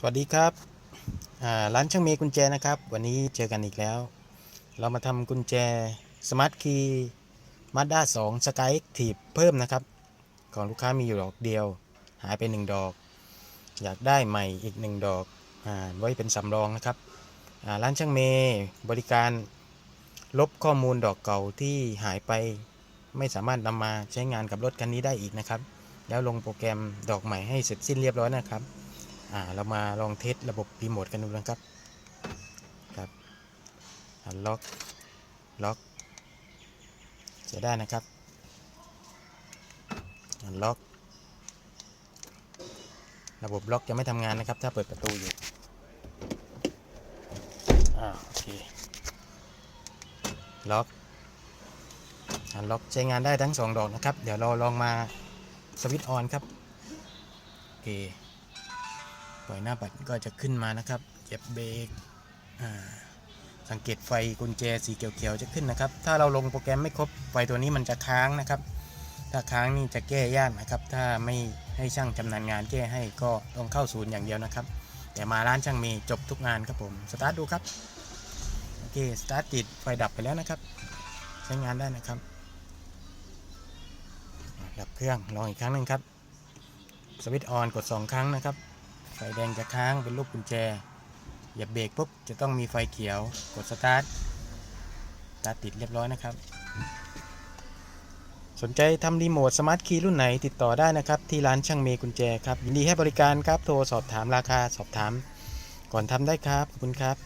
สวัสดีครับร้านช่างเมย์กุญแจนะครับ วันนี้เจอกันอีกแล้ว เรามาทำกุญแจสมาร์ทคีย์มาด้า2สกายทีบเพิ่มนะครับ ของลูกค้ามีอยู่ดอกเดียว หายไป 1 ดอก อยากได้ใหม่อีก 1 ดอกอไว้เป็นสำรองนะครับร้านช่างเมย์บริการลบข้อมูลดอกเก่าที่หายไป ไม่สามารถนำมาใช้งานกับรถคันนี้ได้อีกนะครับ แล้วลงโปรแกรมดอกใหม่ให้เสร็จสิ้นเรียบร้อยนะครับ อ่าเรามาลองเทสระบบรีโมทกันดูนะครับครับอันล็อกล็อกจะได้นะครับอันล็อกระบบล็อกจะไม่ทำงานนะครับ ถ้าเปิดประตูอยู่อ่าโอเคล็อกอันล็อกใช้งานได้ทั้งสองดอกนะครับ เดี๋ยวเราลองมาสวิตช์ออนครับ โอเค ปล่อยหน้าปัดก็จะขึ้นมานะครับเหยียบเบรกสังเกตไฟกุญแจสีเขียวๆจะขึ้นนะครับ ถ้าเราลงโปรแกรมไม่ครบไฟตัวนี้มันจะค้างนะครับ ถ้าค้างนี่จะแก้ยากนะครับ ถ้าไม่ให้ช่างชำนาญงานแก้ให้ก็ต้องเข้าศูนย์อย่างเดียวนะครับ แต่มาร้านช่างมีจบทุกงานครับผมสตาร์ทดูครับโอเคสตาร์ทติดไฟดับไปแล้วนะครับ ใช้งานได้นะครับดับเครื่องลองอีกครั้งหนึ่งครับสวิตช์ออนกด 2 ครั้งนะครับ ไฟแดงจะค้างเป็นรูปกุญแจเหยียบเบรกปุ๊บจะต้องมีไฟเขียวกดสตาร์ทสตาร์ทติดเรียบร้อยนะครับ สนใจทำรีโมทสมาร์ทคีย์รุ่นไหนติดต่อได้นะครับ ที่ร้านช่างเมย์กุญแจครับ ยินดีให้บริการครับ โทรสอบถามราคาสอบถาม ก่อนทำได้ครับ ขอบคุณครับ